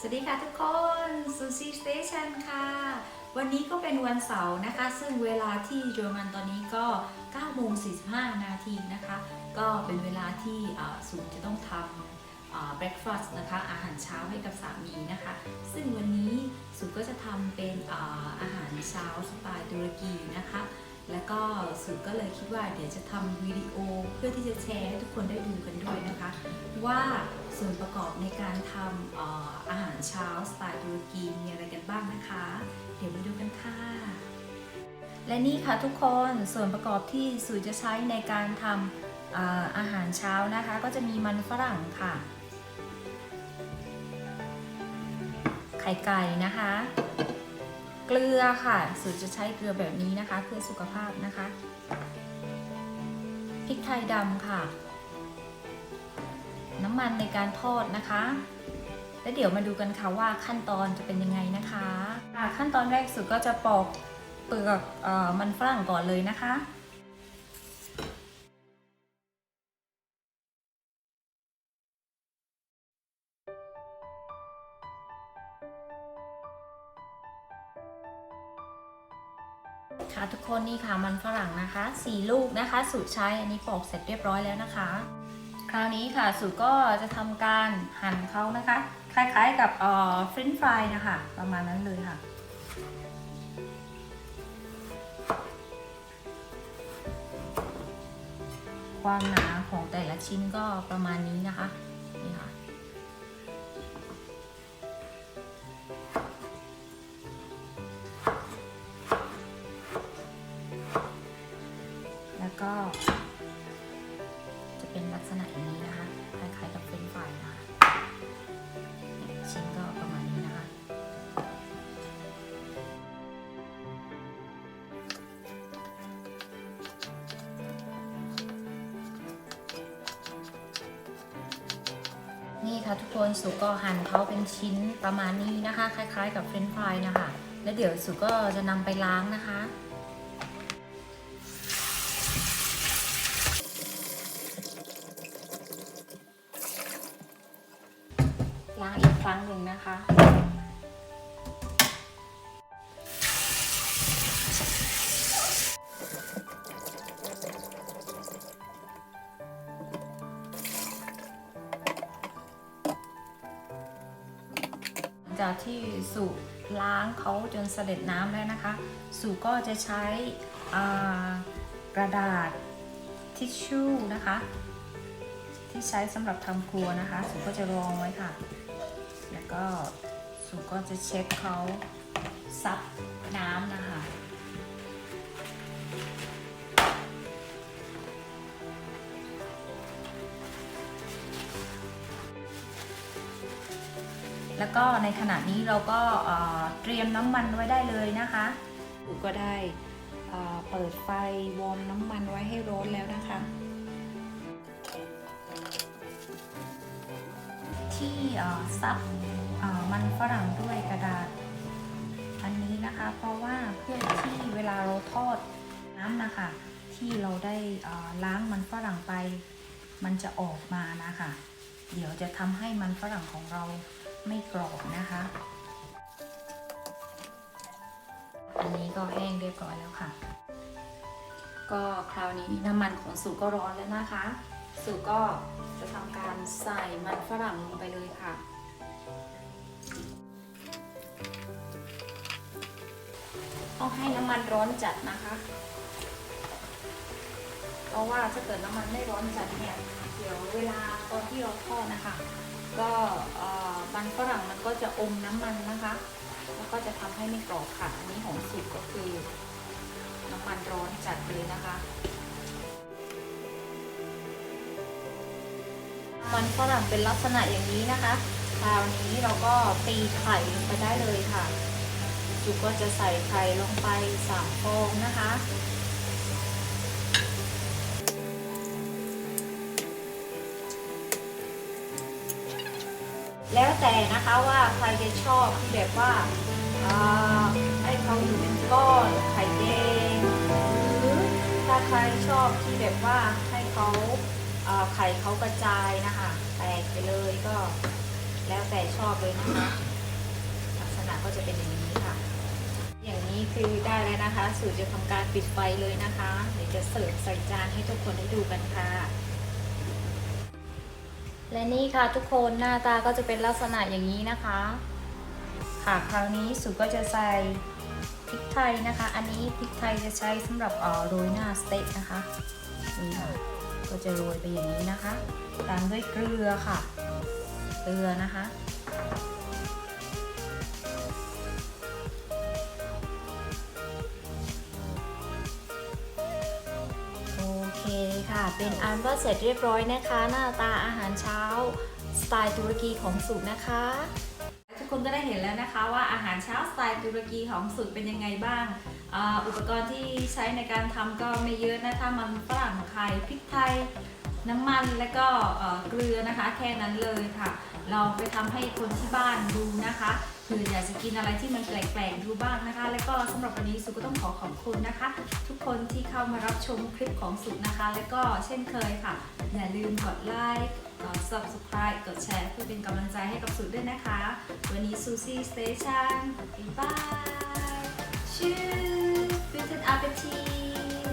สวัสดีค่ะทุกคนซูซี่สเตชันค่ะ วันนี้ก็เป็นวันเสาร์นะคะ ซึ่งเวลาที่เยอรมันตอนนี้ก็9โมง45 นาทีนะคะ ก็เป็นเวลาที่อ่าสูจะต้องทำ breakfast นะคะ อาหารเช้าให้กับสามีนะคะ ซึ่งวันนี้สูก็จะทำเป็นอาหารเช้าสไตล์ตุรกีนะคะ แล้วก็สูก็เลยคิดว่าเดี๋ยวจะทำวิดีโอเพื่อที่จะแชร์ให้ทุกคนได้ดูกันด้วยนะคะ ว่าส่วนประกอบในการทำอออาหารเช้าสไตล์ตุรกีมีอะไรกันบ้างนะคะ เดี๋ยวมาดูกันค่ะ และนี่ค่ะทุกคนส่วนประกอบที่สูจะใช้ในการทำอ่ออาหารเช้านะคะ ก็จะมีมันฝรั่งค่ะ ไข่ไก่นะคะ เกลือค่ะ สูตรจะใช้เกลือแบบนี้นะคะเพื่อสุขภาพนะคะพริกไทยดำค่ะ น้ำมันในการทอดนะคะ แล้วเดี๋ยวมาดูกันค่ะว่าขั้นตอนจะเป็นยังไงนะคะขั้นตอนแรกสุดก็จะปอกเปลือกออมันฝรั่งก่อนเลยนะคะ ค่ะทุกคนนี่ค่ะมันฝรั่งนะคะสี่ลูกนะคะ สูตรใช้อันนี้ปอกเสร็จเรียบร้อยแล้วนะคะ คราวนี้ค่ะสูตรก็จะทำการหั่นเขานะคะ คล้ายๆกับเอ่อฟรนฟรายนะคะ ประมาณนั้นเลยค่ะความหนาของแต่ละชิ้นก็ประมาณนี้นะคะ ก็ จะเป็นลักษณะอย่างนี้นะคะ คล้ายๆกับเฟรนฟรายนะคะชิ้นก็ประมาณนี้นะคะ นี่ค่ะทุกคนสุก็หั่นเขาเป็นชิ้นประมาณนี้นะคะ คล้ายๆกับเฟรนฟรายนะคะ แล้วเดี๋ยวสุก็จะนำไปล้างนะคะ ล้างอีกครั้งหนึ่งนะคะ จากที่สูบล้างเขาจนเสด็จน้ำแล้วนะคะ สูก็จะใช้กระดาษทิชชู่นะคะ ที่ใช้สำหรับทำครัวนะคะสูก็จะรองไว้ค่ะ แล้วก็สูก็จะเช็ดเขาซับน้ำนะคะแล้วก็ในขณะนี้เราก็เอ่อเตรียมน้ำมันไว้ได้เลยนะคะสูก็ได้เเปิดไฟวอร์มน้ำมันไว้ให้ร้อนแล้วนะคะ ที่ซับมันฝรั่งด้วยกระดาษ อันนี้นะคะเพราะว่าเพื่อที่เวลาเราทอดน้ำนะคะ ที่เราได้ล้างมันฝรั่งไป มันจะออกมานะคะ เดี๋ยวจะทำให้มันฝรั่งของเราไม่กรอบนะคะ อันนี้ก็แห้งเรียบร้อยแล้วค่ะ ก็คราวนี้น้ำมันของสูก็ร้อนแล้วนะคะ สูก็จะทำการใส่มันฝรั่งลงไปเลยค่ะ ต้องให้น้ำมันร้อนจัดนะคะ เพราะว่าถ้าเกิดน้ำมันไม่ร้อนจัดเนี่ย เดี๋ยวเวลาตอนที่เราทอดนะคะ ก็เอ่อมันฝรั่งมันก็จะอมน้ำมันนะคะ แล้วก็จะทำให้ไม่กรอบค่ะ อันนี้ของสุกก็คือ น้ำมันร้อนจัดเลยนะคะ มันฝรั่งเป็นลักษณะอย่างนี้นะคะ คราวนี้เราก็ตีไข่ลงไปได้เลยค่ะสุก็จะใส่ไข่ลงไปสามฟองนะคะแล้วแต่นะคะว่าใครจะชอบที่แบบว่าให้เขาอยู่เป็นก้อนไข่แดงหรือถ้าใครชอบที่แบบว่าให้เขาไข่เขากระจายนะคะ กไปเลยก็ แล้วแต่ชอบเลยนะคะลักษณะก็จะเป็นอย่างนี้ค่ะ อย่างนี้คือได้แล้วนะคะ สูตรจะทำการปิดไฟเลยนะคะเดี๋ยวจะเสิร์ฟใส่จานให้ทุกคนได้ดูกันค่ะ และนี่ค่ะทุกคนหน้าตาก็จะเป็นลักษณะอย่างนี้นะคะค่ะคราวนี้สูตรก็จะใส่พริกไทยนะคะ อันนี้พริกไทยจะใช้สำหรับออโรยหน้าสเต็กนะคะนี่ค่ะ ก็จะโรยไปอย่างนี้นะคะ ตามด้วยเกลือค่ะ เกลือนะคะ โอเคค่ะ เป็นอันว่าเสร็จเรียบร้อยนะคะ หน้าตาอาหารเช้า สไตล์ตุรกีของสุกนะคะ ทุกคนก็ได้เห็นแล้วนะคะว่าอาหารเช้าสไตล์ตุรกีของสุกเป็นยังไงบ้าง อุปกรณ์ที่ใช้ในการทำก็ไม่เยอะนะคะมันฝรั่งไข่พริกไทย น้ำมันและก็เกลือนะคะ แค่นั้นเลยค่ะ เราไปทำให้คนที่บ้านดูนะคะเผื่ออยากจะกินอะไรที่มันแปลกๆดูบ้างนะคะ และก็สำหรับวันนี้สุก็ต้องขอขอบคุณนะคะ ทุกคนที่เข้ามารับชมคลิปของสุนะคะ และก็เช่นเคยค่ะ อย่าลืมกดไลค์กด subscribe กดแชร์เพื่อเป็นกำลังใจให้กับสุดด้วยนะคะ วันนี้ซูซี่สเตชันบ๊ายบาย Tschüss, guten Appetit.